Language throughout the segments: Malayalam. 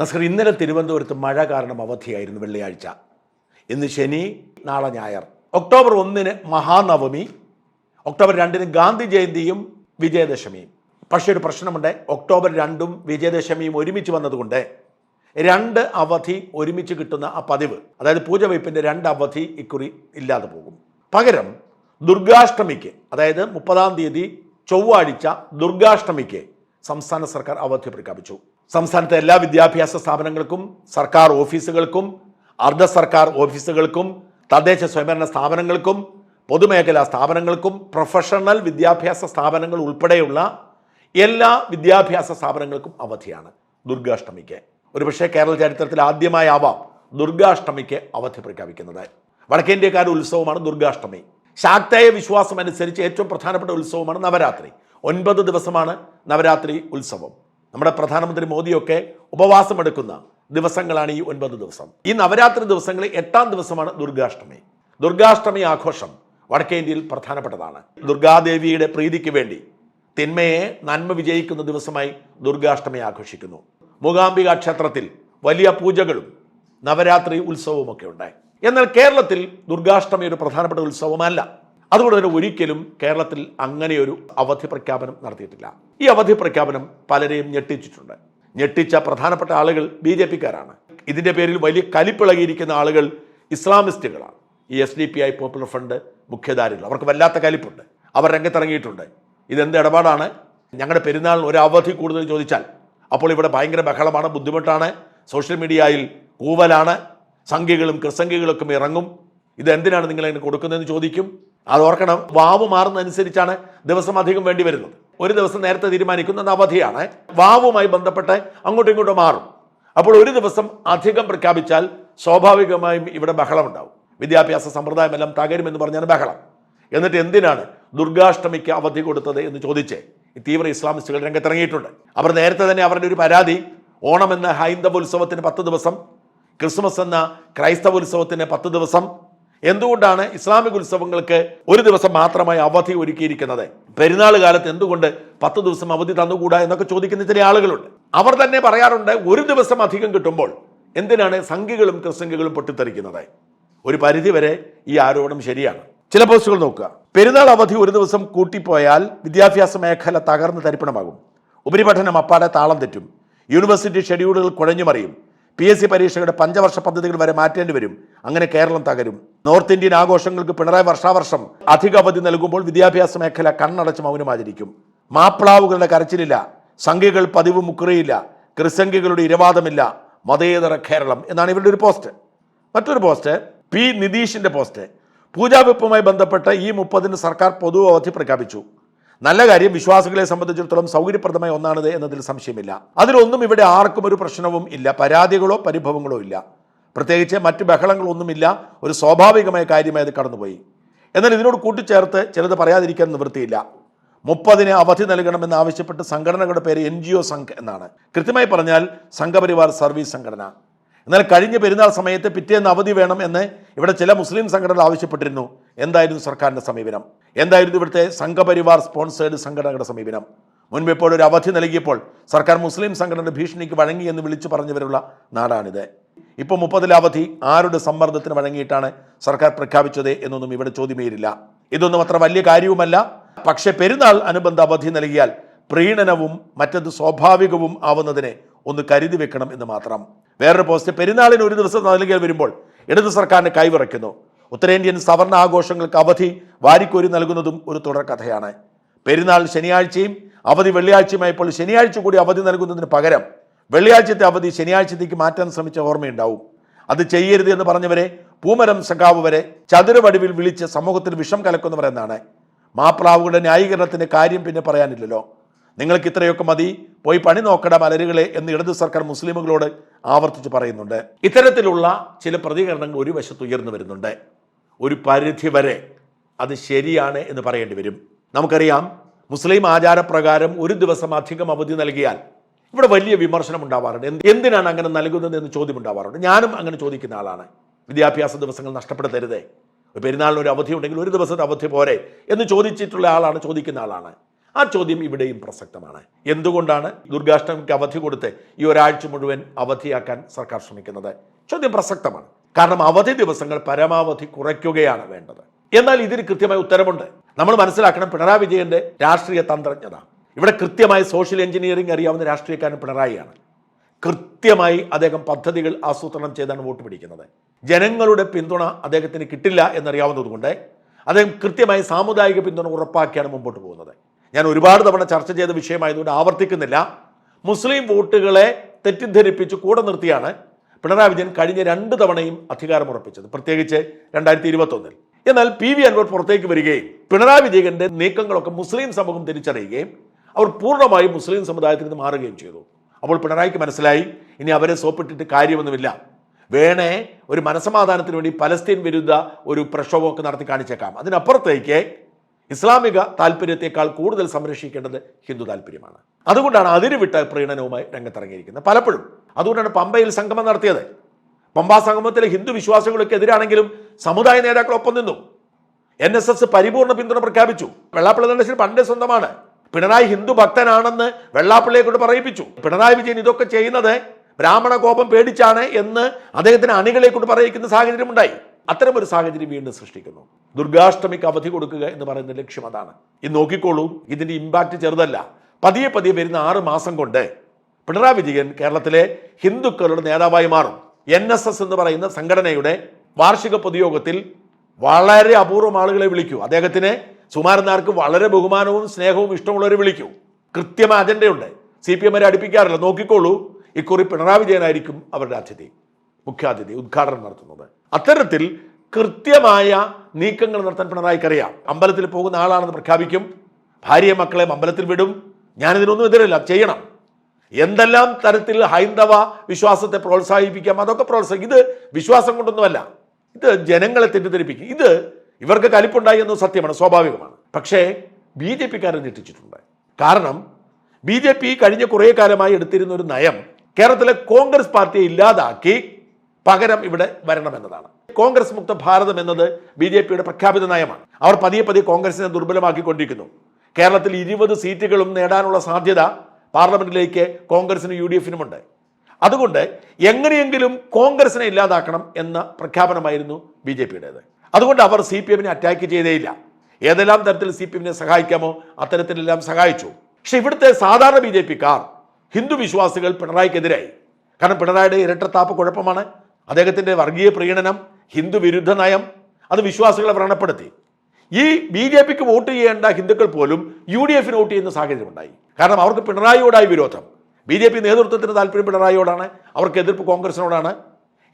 നസ്കർ ഇന്നലെ തിരുവനന്തപുരത്ത് മഴ കാരണം അവധിയായിരുന്നു വെള്ളിയാഴ്ച. ഇന്ന് ശനി നാളെ ഞായർ. ഒക്ടോബർ ഒന്നിന് മഹാനവമി ഒക്ടോബർ രണ്ടിന് ഗാന്ധി ജയന്തിയും വിജയദശമിയും. പക്ഷേ ഒരു പ്രശ്നമുണ്ട് ഒക്ടോബർ രണ്ടും വിജയദശമിയും ഒരുമിച്ച് വന്നതുകൊണ്ട് രണ്ട് അവധി ഒരുമിച്ച് കിട്ടുന്ന ആ പതിവ് അതായത് പൂജ പൂജവയ്പ്പിന്റെ രണ്ട് അവധി ഇക്കുറി ഇല്ലാതെ പോകും. പകരം ദുർഗാഷ്ടമിക്ക് അതായത് മുപ്പതാം തീയതി ചൊവ്വാഴ്ച ദുർഗാഷ്ടമിക്ക് സംസ്ഥാന സർക്കാർ അവധി പ്രഖ്യാപിച്ചു. സംസ്ഥാനത്തെ എല്ലാ വിദ്യാഭ്യാസ സ്ഥാപനങ്ങൾക്കും സർക്കാർ ഓഫീസുകൾക്കും അർദ്ധ സർക്കാർ ഓഫീസുകൾക്കും തദ്ദേശ സ്വയംഭരണ സ്ഥാപനങ്ങൾക്കും പൊതുമേഖലാ സ്ഥാപനങ്ങൾക്കും പ്രൊഫഷണൽ വിദ്യാഭ്യാസ സ്ഥാപനങ്ങൾ ഉൾപ്പെടെയുള്ള എല്ലാ വിദ്യാഭ്യാസ സ്ഥാപനങ്ങൾക്കും അവധിയാണ് ദുർഗാഷ്ടമിക്ക്. ഒരുപക്ഷെ കേരള ചരിത്രത്തിൽ ആദ്യമായാവാം ദുർഗാഷ്ടമിക്ക് അവധി പ്രഖ്യാപിക്കുന്നത്. വടക്കേന്ത്യക്കാരുടെ ഉത്സവമാണ് ദുർഗാഷ്ടമി. ശാക്തേയ വിശ്വാസം അനുസരിച്ച് ഏറ്റവും പ്രധാനപ്പെട്ട ഉത്സവമാണ് നവരാത്രി. ഒൻപത് ദിവസമാണ് നവരാത്രി ഉത്സവം. നമ്മുടെ പ്രധാനമന്ത്രി മോദിയൊക്കെ ഉപവാസമെടുക്കുന്ന ദിവസങ്ങളാണ് ഈ ഒൻപത് ദിവസം. ഈ നവരാത്രി ദിവസങ്ങളിൽ എട്ടാം ദിവസമാണ് ദുർഗാഷ്ടമി. ദുർഗാഷ്ടമി ആഘോഷം വടക്കേ ഇന്ത്യയിൽ പ്രധാനപ്പെട്ടതാണ്. ദുർഗാദേവിയുടെ പ്രീതിക്ക് വേണ്ടി തിന്മയെ നന്മ വിജയിക്കുന്ന ദിവസമായി ദുർഗാഷ്ടമി ആഘോഷിക്കുന്നു. മൂകാംബിക ക്ഷേത്രത്തിൽ വലിയ പൂജകളും നവരാത്രി ഉത്സവവും ഒക്കെ ഉണ്ടായി. എന്നാൽ കേരളത്തിൽ ദുർഗാഷ്ടമി ഒരു പ്രധാനപ്പെട്ട ഉത്സവമല്ല. അതുകൊണ്ട് തന്നെ ഒരിക്കലും കേരളത്തിൽ അങ്ങനെയൊരു അവധി പ്രഖ്യാപനം നടത്തിയിട്ടില്ല. ഈ അവധി പ്രഖ്യാപനം പലരെയും ഞെട്ടിച്ചിട്ടുണ്ട്. ഞെട്ടിച്ച പ്രധാനപ്പെട്ട ആളുകൾ ബി ജെ പിക്കാരാണ്. ഇതിന്റെ പേരിൽ വലിയ കലിപ്പിളകിയിരിക്കുന്ന ആളുകൾ ഇസ്ലാമിസ്റ്റുകളാണ്. ഈ S D P I popular front മുഖ്യധാരികൾ അവർക്ക് വല്ലാത്ത കലിപ്പുണ്ട്. അവർ രംഗത്തിറങ്ങിയിട്ടുണ്ട്. ഇതെന്ത് ഇടപാടാണ്? ഞങ്ങളുടെ പെരുന്നാളിന് ഒരു അവധി കൂടുതൽ ചോദിച്ചാൽ അപ്പോൾ ഇവിടെ ഭയങ്കര ബഹളമാണ് ബുദ്ധിമുട്ടാണ്. സോഷ്യൽ മീഡിയയിൽ കൂവലാണ് സംഖ്യകളും കൃസംഖ്യകളൊക്കെ ഇറങ്ങും. ഇത് എന്തിനാണ് നിങ്ങൾ അതിന് കൊടുക്കുന്നതെന്ന് ചോദിക്കും? അത് ഓർക്കണം. വാവ് മാറുന്നതനുസരിച്ചാണ് ദിവസം അധികം വേണ്ടി വരുന്നത്. ഒരു ദിവസം നേരത്തെ തീരുമാനിക്കുന്നത് അവധിയാണ്. വാവുമായി ബന്ധപ്പെട്ട് അങ്ങോട്ടും ഇങ്ങോട്ടും മാറും. അപ്പോൾ ഒരു ദിവസം അധികം പ്രഖ്യാപിച്ചാൽ സ്വാഭാവികമായും ഇവിടെ ബഹളം ഉണ്ടാവും വിദ്യാഭ്യാസ സമ്പ്രദായമെല്ലാം തകരുമെന്ന് പറഞ്ഞാണ് ബഹളം. എന്നിട്ട് എന്തിനാണ് ദുർഗാഷ്ടമിക്ക് അവധി കൊടുത്തത് എന്ന് ചോദിച്ച് തീവ്ര ഇസ്ലാമിസ്റ്റുകൾ രംഗത്തിറങ്ങിയിട്ടുണ്ട്. അവർ നേരത്തെ തന്നെ അവരുടെ ഒരു പരാതി ഓണം എന്ന ഹൈന്ദവ ഉത്സവത്തിന് പത്ത് ദിവസം ക്രിസ്മസ് എന്ന ക്രൈസ്തവ ഉത്സവത്തിന് പത്ത് ദിവസം എന്തുകൊണ്ടാണ് ഇസ്ലാമിക ഉത്സവങ്ങൾക്ക് ഒരു ദിവസം മാത്രമായി അവധി ഒരുക്കിയിരിക്കുന്നത്? പെരുന്നാൾ കാലത്ത് എന്തുകൊണ്ട് പത്ത് ദിവസം അവധി തന്നുകൂടാ എന്നൊക്കെ ചോദിക്കുന്ന ചില ആളുകളുണ്ട്. അവർ തന്നെ പറയാറുണ്ട് ഒരു ദിവസം അധികം കിട്ടുമ്പോൾ എന്തിനാണ് സംഖ്യകളും ക്രിസംഖ്യകളും പൊട്ടിത്തെറിക്കുന്നത്? ഒരു പരിധിവരെ ഈ ആരോപണം ശരിയാണ്. ചില പോസ്റ്റുകൾ നോക്കുക. പെരുന്നാൾ അവധി ഒരു ദിവസം കൂട്ടിപ്പോയാൽ വിദ്യാഭ്യാസ മേഖല തകർന്ന് തരിപ്പണമാകും. ഉപരിപഠനം അപ്പാടെ താളം തെറ്റും. യൂണിവേഴ്സിറ്റി ഷെഡ്യൂളുകൾ കുഴഞ്ഞുമറിയും. പി എസ് സി പരീക്ഷകളുടെ പഞ്ചവർഷ പദ്ധതികൾ വരെ മാറ്റേണ്ടി വരും. അങ്ങനെ കേരളം തകരും. നോർത്ത് ഇന്ത്യൻ ആഘോഷങ്ങൾക്ക് പിണറായി വർഷാവർഷം അധിക അവധി നൽകുമ്പോൾ വിദ്യാഭ്യാസ മേഖല കണ്ണടച്ച് മൗനമാചരിക്കും മാപ്പിളാവുകളുടെ കരച്ചിലില്ല. സംഖ്യകൾ പതിവ് മുക്കുറിയില്ല. ക്രിസംഖ്യകളുടെ ഇരവാദമില്ല. മതേതര കേരളം എന്നാണ് ഇവരുടെ ഒരു പോസ്റ്റ്. മറ്റൊരു പോസ്റ്റ് പി നിതീഷിന്റെ പോസ്റ്റ്. പൂജാവെപ്പുമായി ബന്ധപ്പെട്ട് ഈ മുപ്പതിന് സർക്കാർ പൊതു അവധി പ്രഖ്യാപിച്ചു. നല്ല കാര്യം വിശ്വാസികളെ സംബന്ധിച്ചിടത്തോളം സൗകര്യപ്രദമായ ഒന്നാണിത് എന്നതിൽ സംശയമില്ല. അതിലൊന്നും ഇവിടെ ആർക്കും ഒരു പ്രശ്നവും ഇല്ല. പരാതികളോ പരിഭവങ്ങളോ ഇല്ല. പ്രത്യേകിച്ച് മറ്റ് ബഹളങ്ങളൊന്നുമില്ല. ഒരു സ്വാഭാവികമായ കാര്യമായി അത് കടന്നുപോയി. എന്നാൽ ഇതിനോട് കൂട്ടിച്ചേർത്ത് ചിലത് പറയാതിരിക്കാൻ നിവൃത്തിയില്ല. മുപ്പതിന് അവധി നൽകണമെന്ന് ആവശ്യപ്പെട്ട് സംഘടനകളുടെ പേര് എൻ ജി ഒ സംഘ് എന്നാണ്. കൃത്യമായി പറഞ്ഞാൽ സംഘപരിവാർ സർവീസ് സംഘടന. എന്നാൽ കഴിഞ്ഞ പെരുന്നാൾ സമയത്ത് പിറ്റേന്ന് അവധി വേണം എന്ന് ഇവിടെ ചില മുസ്ലിം സംഘടനകൾ ആവശ്യപ്പെട്ടിരുന്നു. എന്തായിരുന്നു സർക്കാരിന്റെ സമീപനം? എന്തായിരുന്നു ഇവിടുത്തെ സംഘപരിവാർ സ്പോൺസേഡ് സംഘടനകളുടെ സമീപനം? മുൻപ് ഇപ്പോൾ ഒരു അവധി നൽകിയപ്പോൾ സർക്കാർ മുസ്ലിം സംഘടനയുടെ ഭീഷണിക്ക് വഴങ്ങി എന്ന് വിളിച്ചു പറഞ്ഞവരുള്ള നാടാണിത്. ഇപ്പോൾ മുപ്പതിലെ അവധി ആരുടെ സമ്മർദ്ദത്തിന് വഴങ്ങിയിട്ടാണ് സർക്കാർ പ്രഖ്യാപിച്ചത് എന്നൊന്നും ഇവിടെ ചോദ്യമേയില്ല. ഇതൊന്നും അത്ര വലിയ കാര്യവുമല്ല. പക്ഷേ പെരുന്നാൾ അനുബന്ധ അവധി നൽകിയാൽ പ്രീണനവും മറ്റത് സ്വാഭാവികവും ആവുന്നതിനെ ഒന്ന് കരുതി വെക്കണം എന്ന് മാത്രം. വേറൊരു പോസ്റ്റ് പെരുന്നാളിന് ഒരു ദിവസം നൽകിയാൽ വരുമ്പോൾ ഇടതു സർക്കാരിന് കൈവിറയ്ക്കുന്നു. ഉത്തരേന്ത്യൻ സവർണ ആഘോഷങ്ങൾക്ക് അവധി വാരിക്കോരി നൽകുന്നതും ഒരു തുടർക്കഥയാണ് പെരുന്നാൾ ശനിയാഴ്ചയും അവധി വെള്ളിയാഴ്ചയുമായപ്പോൾ ശനിയാഴ്ച കൂടി അവധി നൽകുന്നതിന് പകരം വെള്ളിയാഴ്ചത്തെ അവധി ശനിയാഴ്ചത്തേക്ക് മാറ്റാൻ ശ്രമിച്ച ഓർമ്മയുണ്ടാവും. അത് ചെയ്യരുത് എന്ന് പറഞ്ഞവരെ പൂമരം സഖാവ് വരെ ചതുരവടിവിൽ വിളിച്ച് സമൂഹത്തിൽ വിഷം കലക്കുന്നവർ എന്നാണ് മാപ്രാവുകളുടെ ന്യായീകരണത്തിന്റെ കാര്യം പിന്നെ പറയാനില്ലല്ലോ. നിങ്ങൾക്ക് ഇത്രയൊക്കെ മതി. പോയി പണി നോക്കട മലരുകളെ എന്ന് ഇടത് സർക്കാർ മുസ്ലിമുകളോട് ആവർത്തിച്ച് പറയുന്നുണ്ട്. ഇത്തരത്തിലുള്ള ചില പ്രതികരണങ്ങൾ ഒരു വശത്ത് ഉയർന്നു വരുന്നുണ്ട്. ഒരു പരിധി വരെ അത് ശരിയാണ് എന്ന് പറയേണ്ടി വരും. നമുക്കറിയാം മുസ്ലിം ആചാരപ്രകാരം ഒരു ദിവസം അധികം അവധി നൽകിയാൽ ഇവിടെ വലിയ വിമർശനം ഉണ്ടാവാറുണ്ട്. എന്തിനാണ് അങ്ങനെ നൽകുന്നത് എന്ന് ചോദ്യം ഉണ്ടാവാറുണ്ട്. ഞാനും അങ്ങനെ ചോദിക്കുന്ന ആളാണ്. വിദ്യാഭ്യാസ ദിവസങ്ങൾ നഷ്ടപ്പെടുത്തരുതേ. പെരുന്നാളിന് ഒരു അവധി ഉണ്ടെങ്കിൽ ഒരു ദിവസത്തെ അവധി പോരെ എന്ന് ചോദിച്ചിട്ടുള്ള ആളാണ് ചോദിക്കുന്ന ആളാണ്. ആ ചോദ്യം ഇവിടെയും പ്രസക്തമാണ്. എന്തുകൊണ്ടാണ് ദുർഗാഷ്ടമിക്ക് അവധി കൊടുത്ത് ഈ ഒരാഴ്ച മുഴുവൻ അവധിയാക്കാൻ സർക്കാർ ശ്രമിക്കുന്നത്? ചോദ്യം പ്രസക്തമാണ്. കാരണം അവധി ദിവസങ്ങൾ പരമാവധി കുറയ്ക്കുകയാണ് വേണ്ടത്. എന്നാൽ ഇതിന് കൃത്യമായ ഉത്തരമുണ്ട്. നമ്മൾ മനസ്സിലാക്കണം പിണറായി വിജയന്റെ രാഷ്ട്രീയ തന്ത്രജ്ഞത. ഇവിടെ കൃത്യമായി സോഷ്യൽ എഞ്ചിനീയറിംഗ് അറിയാവുന്ന രാഷ്ട്രീയക്കാരൻ പിണറായിയാണ്. കൃത്യമായി അദ്ദേഹം പദ്ധതികൾ ആസൂത്രണം ചെയ്താണ് വോട്ട് പിടിക്കുന്നത്. ജനങ്ങളുടെ പിന്തുണ അദ്ദേഹത്തിന് കിട്ടില്ല എന്നറിയാവുന്നതുകൊണ്ട് അദ്ദേഹം കൃത്യമായി സാമുദായിക പിന്തുണ ഉറപ്പാക്കിയാണ് മുമ്പോട്ട് പോകുന്നത്. ഞാൻ ഒരുപാട് തവണ ചർച്ച ചെയ്ത വിഷയമായതുകൊണ്ട് ആവർത്തിക്കുന്നില്ല. മുസ്ലിം വോട്ടുകളെ തെറ്റിദ്ധരിപ്പിച്ച് കൂടെ നിർത്തിയാണ് പിണറായി വിജയൻ കഴിഞ്ഞ രണ്ട് തവണയും അധികാരം ഉറപ്പിച്ചത് പ്രത്യേകിച്ച് രണ്ടായിരത്തി ഇരുപത്തൊന്നിൽ എന്നാൽ പി വി അൻവർ പുറത്തേക്ക് വരികയും പിണറായി വിജയന്റെ നീക്കങ്ങളൊക്കെ മുസ്ലിം സമൂഹം തിരിച്ചറിയുകയും അവർ പൂർണമായും മുസ്ലിം സമുദായത്തിൽ നിന്ന് മാറുകയും ചെയ്തു. അപ്പോൾ പിണറായിക്ക് മനസ്സിലായി ഇനി അവരെ സോപ്പിട്ടിട്ട് കാര്യമൊന്നുമില്ല. വേണേ ഒരു മനസമാധാനത്തിന് വേണ്ടി പലസ്തീൻ വിരുദ്ധ ഒരു പ്രക്ഷോഭമൊക്കെ നടത്തി കാണിച്ചേക്കാം. അതിനപ്പുറത്തേക്ക് ഇസ്ലാമിക താല്പര്യത്തെക്കാൾ കൂടുതൽ സംരക്ഷിക്കേണ്ടത് ഹിന്ദു താല്പര്യമാണ്. അതുകൊണ്ടാണ് അതിരുവിട്ട പ്രീണനവുമായി രംഗത്തിറങ്ങിയിരിക്കുന്നത്. പലപ്പോഴും അതുകൊണ്ടാണ് പമ്പയിൽ സംഗമം നടത്തിയത്. പമ്പാ സംഗമത്തിലെ ഹിന്ദു വിശ്വാസികൾക്ക് എതിരാണെങ്കിലും സമുദായ നേതാക്കൾ ഒപ്പം നിന്നു. എൻ എസ് എസ് പരിപൂർണ പിന്തുണ പ്രഖ്യാപിച്ചു. വെള്ളാപ്പള്ളി നടേശൻ പണ്ടേ സ്വന്തമാണ്. പിണറായി ഹിന്ദു ഭക്തനാണെന്ന് വെള്ളാപ്പള്ളിയെ കൊണ്ട് പറയിപ്പിച്ചു. പിണറായി വിജയൻ ഇതൊക്കെ ചെയ്യുന്നത് ബ്രാഹ്മണ കോപം പേടിച്ചാണ് എന്ന് അദ്ദേഹത്തിന് അണികളെ കൊണ്ട് പറയിക്കുന്ന സാഹചര്യം ഉണ്ടായി അത്തരം ഒരു സാഹചര്യം വീണ്ടും സൃഷ്ടിക്കുന്നു. ദുർഗാഷ്ടമിക്ക് അവധി കൊടുക്കുക എന്ന് പറയുന്ന ലക്ഷ്യം അതാണ്. ഇത് നോക്കിക്കോളൂ ഇതിന്റെ ഇമ്പാക്റ്റ് ചെറുതല്ല. പതിയെ പതിയെ വരുന്ന ആറ് മാസം കൊണ്ട് പിണറായി വിജയൻ കേരളത്തിലെ ഹിന്ദുക്കളുടെ നേതാവായി മാറും. എൻ എസ് എസ് എന്ന് പറയുന്ന സംഘടനയുടെ വാർഷിക പൊതുയോഗത്തിൽ വളരെ അപൂർവം ആളുകളെ വിളിക്കൂ. അദ്ദേഹത്തിന് സുമാരനാർക്ക് വളരെ ബഹുമാനവും സ്നേഹവും ഇഷ്ടമുള്ളവരെ വിളിക്കൂ. കൃത്യമായ അജണ്ടയുണ്ട്. സി പി എമ്മിനെ അടുപ്പിക്കാറില്ല. നോക്കിക്കോളൂ ഇക്കുറി പിണറായി വിജയനായിരിക്കും അവരുടെ അതിഥി മുഖ്യാതിഥി ഉദ്ഘാടനം നടത്തുന്നത്. അത്തരത്തിൽ കൃത്യമായ നീക്കങ്ങൾ നടത്താൻ പിണറായിക്കറിയാം. അമ്പലത്തിൽ പോകുന്ന ആളാണെന്ന് പ്രഖ്യാപിക്കും. ഭാര്യയെ മക്കളെ അമ്പലത്തിൽ വിടും. ഞാനിതിനൊന്നും എതിരല്ല ചെയ്യണം. എന്തെല്ലാം തരത്തിൽ ഹൈന്ദവ വിശ്വാസത്തെ പ്രോത്സാഹിപ്പിക്കാം അതൊക്കെ പ്രോത്സാഹിക്കും ഇത് വിശ്വാസം കൊണ്ടൊന്നുമല്ല. ഇത് ജനങ്ങളെ തെറ്റിദ്ധരിപ്പിക്കും. ഇത് ഇവർക്ക് കലിപ്പുണ്ടായി എന്നത് സത്യമാണ് സ്വാഭാവികമാണ്. പക്ഷേ ബി ജെ പിക്കാരെ ഞെട്ടിച്ചിട്ടുണ്ട്. കാരണം ബി ജെ പി കഴിഞ്ഞ കുറേ കാലമായി എടുത്തിരുന്ന ഒരു നയം കേരളത്തിലെ കോൺഗ്രസ് പാർട്ടിയെ ഇല്ലാതാക്കി പകരം ഇവിടെ വരണമെന്നതാണ്. കോൺഗ്രസ് മുക്ത ഭാരതം എന്നത് ബി ജെ പിയുടെ പ്രഖ്യാപിത നയമാണ്. അവർ പതിയെ പതിയെ കോൺഗ്രസിനെ ദുർബലമാക്കിക്കൊണ്ടിരിക്കുന്നു. കേരളത്തിൽ ഇരുപത് സീറ്റുകളും നേടാനുള്ള സാധ്യത പാർലമെന്റിലേക്ക് കോൺഗ്രസിനും യു ഡി എഫിനുമുണ്ട്. അതുകൊണ്ട് എങ്ങനെയെങ്കിലും കോൺഗ്രസിനെ ഇല്ലാതാക്കണം എന്ന പ്രഖ്യാപനമായിരുന്നു ബി ജെ പിയുടേത്. അതുകൊണ്ട് അവർ സി പി എമ്മിനെ അറ്റാക്ക് ചെയ്തേയില്ല. ഏതെല്ലാം തരത്തിൽ സി പി എമ്മിനെ സഹായിക്കാമോ അത്തരത്തിലെല്ലാം സഹായിച്ചു. പക്ഷെ ഇവിടുത്തെ സാധാരണ ബി ജെ പിക്കാർ ഹിന്ദു വിശ്വാസികൾ പിണറായിക്കെതിരായി. കാരണം പിണറായിയുടെ ഇരട്ടത്താപ്പ് കുഴപ്പമാണ്. അദ്ദേഹത്തിന്റെ വർഗീയ പ്രീണനം ഹിന്ദു വിരുദ്ധ നയം അത് വിശ്വാസികളെ വ്രണപ്പെടുത്തി. ഈ ബി ജെ പിക്ക് വോട്ട് ചെയ്യേണ്ട ഹിന്ദുക്കൾ പോലും യു ഡി എഫിന് വോട്ട് ചെയ്യുന്ന സാഹചര്യം ഉണ്ടായി കാരണം അവർക്ക് പിണറായിയോടായി വിരോധം. ബി ജെ പി നേതൃത്വത്തിന് താല്പര്യം പിണറായിയോടാണ് അവർക്ക് എതിർപ്പ് കോൺഗ്രസിനോടാണ്.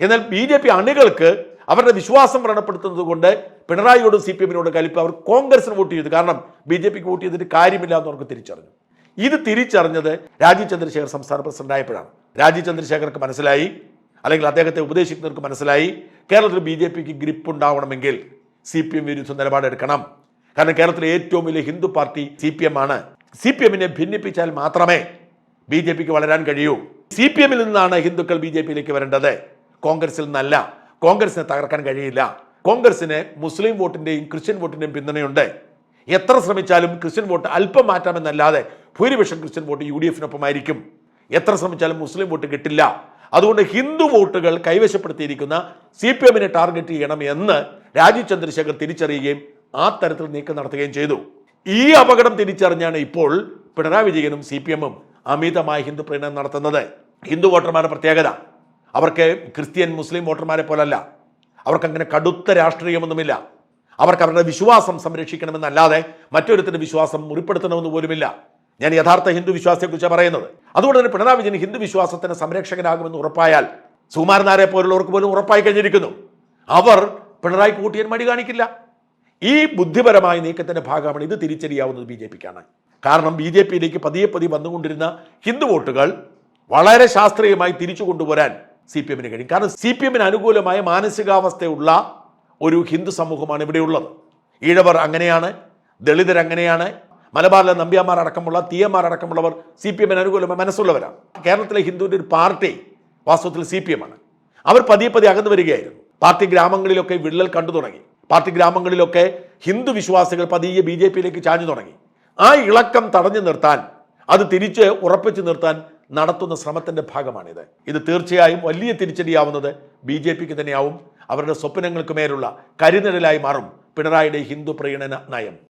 എന്നാൽ ബി ജെ പി അണികൾക്ക് അവരുടെ വിശ്വാസം വ്രണപ്പെടുത്തുന്നത് കൊണ്ട് പിണറായിയോടും സി പി എമ്മിനോടും കലിപ്പ് അവർ കോൺഗ്രസിന് വോട്ട് ചെയ്തു. കാരണം ബി ജെ പിക്ക് വോട്ട് ചെയ്തിട്ട് കാര്യമില്ല എന്ന് അവർക്ക് തിരിച്ചറിഞ്ഞു. ഇത് തിരിച്ചറിഞ്ഞത് രാജീവ് ചന്ദ്രശേഖർ സംസ്ഥാന പ്രസിഡന്റ് ആയപ്പോഴാണ് രാജീവ് ചന്ദ്രശേഖർക്ക് മനസ്സിലായി അല്ലെങ്കിൽ അദ്ദേഹത്തെ ഉപദേശിക്കുന്നവർക്ക് മനസ്സിലായി കേരളത്തിൽ ബി ജെ പിക്ക് ഗ്രിപ്പ് ഉണ്ടാവണമെങ്കിൽ സി പി എം വിരുദ്ധ നിലപാടെടുക്കണം. കാരണം കേരളത്തിലെ ഏറ്റവും വലിയ Hindu party C P M ആണ്. സി പി എമ്മിനെ ഭിന്നിപ്പിച്ചാൽ മാത്രമേ ബി ജെ പിക്ക് വളരാൻ കഴിയൂ. സി പി എമ്മിൽ നിന്നാണ് ഹിന്ദുക്കൾ ബി ജെ പിയിലേക്ക് വരേണ്ടത്. കോൺഗ്രസിൽ നിന്നല്ല. കോൺഗ്രസിനെ തകർക്കാൻ കഴിയില്ല. കോൺഗ്രസിന് മുസ്ലിം വോട്ടിന്റെയും ക്രിസ്ത്യൻ വോട്ടിന്റെയും പിന്തുണയുണ്ട്. എത്ര ശ്രമിച്ചാലും ക്രിസ്ത്യൻ വോട്ട് അല്പം മാറ്റാമെന്നല്ലാതെ ഭൂരിപക്ഷം ക്രിസ്ത്യൻ വോട്ട് യു ഡി എഫിനൊപ്പമായിരിക്കും. എത്ര ശ്രമിച്ചാലും മുസ്ലിം വോട്ട് കിട്ടില്ല. അതുകൊണ്ട് ഹിന്ദു വോട്ടുകൾ കൈവശപ്പെടുത്തിയിരിക്കുന്ന സി പി എമ്മിനെ ടാർഗറ്റ് ചെയ്യണം എന്ന് രാജീവ് ചന്ദ്രശേഖർ തിരിച്ചറിയുകയും ആ തരത്തിൽ നീക്കം നടത്തുകയും ചെയ്തു. ഈ അപകടം തിരിച്ചറിഞ്ഞാണ് ഇപ്പോൾ പിണറായി വിജയനും സി പി എമ്മും അമിതമായ ഹിന്ദു പ്രീണനം നടത്തുന്നത്. ഹിന്ദു വോട്ടർമാരുടെ പ്രത്യേകത. അവർക്ക് ക്രിസ്ത്യൻ മുസ്ലിം വോട്ടർമാരെ പോലല്ല. അവർക്ക് അങ്ങനെ കടുത്ത രാഷ്ട്രീയമൊന്നുമില്ല. അവർക്ക് അവരുടെ വിശ്വാസം സംരക്ഷിക്കണമെന്നല്ലാതെ മറ്റൊരുത്തിന്റെ വിശ്വാസം മുറിപ്പെടുത്തണമെന്ന് പോലുമില്ല. ഞാൻ യഥാർത്ഥ ഹിന്ദു വിശ്വാസത്തെക്കുറിച്ച് പറയുന്നത്. അതുകൊണ്ട് തന്നെ പിണറായി വിജയൻ ഹിന്ദു വിശ്വാസത്തിന് സംരക്ഷകനാകുമെന്ന് ഉറപ്പായാൽ സുകുമാരനാരെ പോലുള്ളവർക്ക് പോലും ഉറപ്പായി കഴിഞ്ഞിരിക്കുന്നു. അവർ പിണറായി കൂട്ടിയൻ മടി കാണിക്കില്ല. ഈ ബുദ്ധിപരമായ നീക്കത്തിന്റെ ഭാഗമാണ് ഇത് തിരിച്ചറിയാവുന്നത് ബി ജെ പിക്കാണ്. കാരണം ബി ജെ പിയിലേക്ക് പതിയെ പതിയെ വന്നുകൊണ്ടിരുന്ന ഹിന്ദു വോട്ടുകൾ വളരെ ശാസ്ത്രീയമായി തിരിച്ചു കൊണ്ടുവരാൻ സി പി എമ്മിന് കഴിയും. കാരണം സി പി എമ്മിന് അനുകൂലമായ മാനസികാവസ്ഥയുള്ള ഒരു ഹിന്ദു സമൂഹമാണ് ഇവിടെയുള്ളത്. ഈഴവർ അങ്ങനെയാണ് ദളിതർ അങ്ങനെയാണ് മലബാറിലെ തീയന്മാർ അടക്കമുള്ളവർ സി പി എമ്മിന് അനുകൂലമായ മനസ്സുള്ളവരാണ്. കേരളത്തിലെ ഹിന്ദുവിന്റെ ഒരു പാർട്ടി വാസ്തവത്തിൽ സി പി എം ആണ് അവർ പതിയെ പതിയെ അകന്നു വരികയായിരുന്നു. പാർട്ടി ഗ്രാമങ്ങളിലൊക്കെ വിള്ളൽ കണ്ടു തുടങ്ങി. പാർട്ടി ഗ്രാമങ്ങളിലൊക്കെ ഹിന്ദു വിശ്വാസികൾ പതിയെ ബി ജെ പിയിലേക്ക് ചാഞ്ഞു തുടങ്ങി. ആ ഇളക്കം തടഞ്ഞു നിർത്താൻ അത് തിരിച്ച് ഉറപ്പിച്ചു നിർത്താൻ നടത്തുന്ന ശ്രമത്തിന്റെ ഭാഗമാണിത്. ഇത് തീർച്ചയായും വലിയ തിരിച്ചടിയാവുന്നത് ബി ജെ പിക്ക് തന്നെയാവും. അവരുടെ സ്വപ്നങ്ങൾക്ക് മേലുള്ള കരിനിഴലായി മാറും പിണറായിയുടെ ഹിന്ദു പ്രീണന നയം.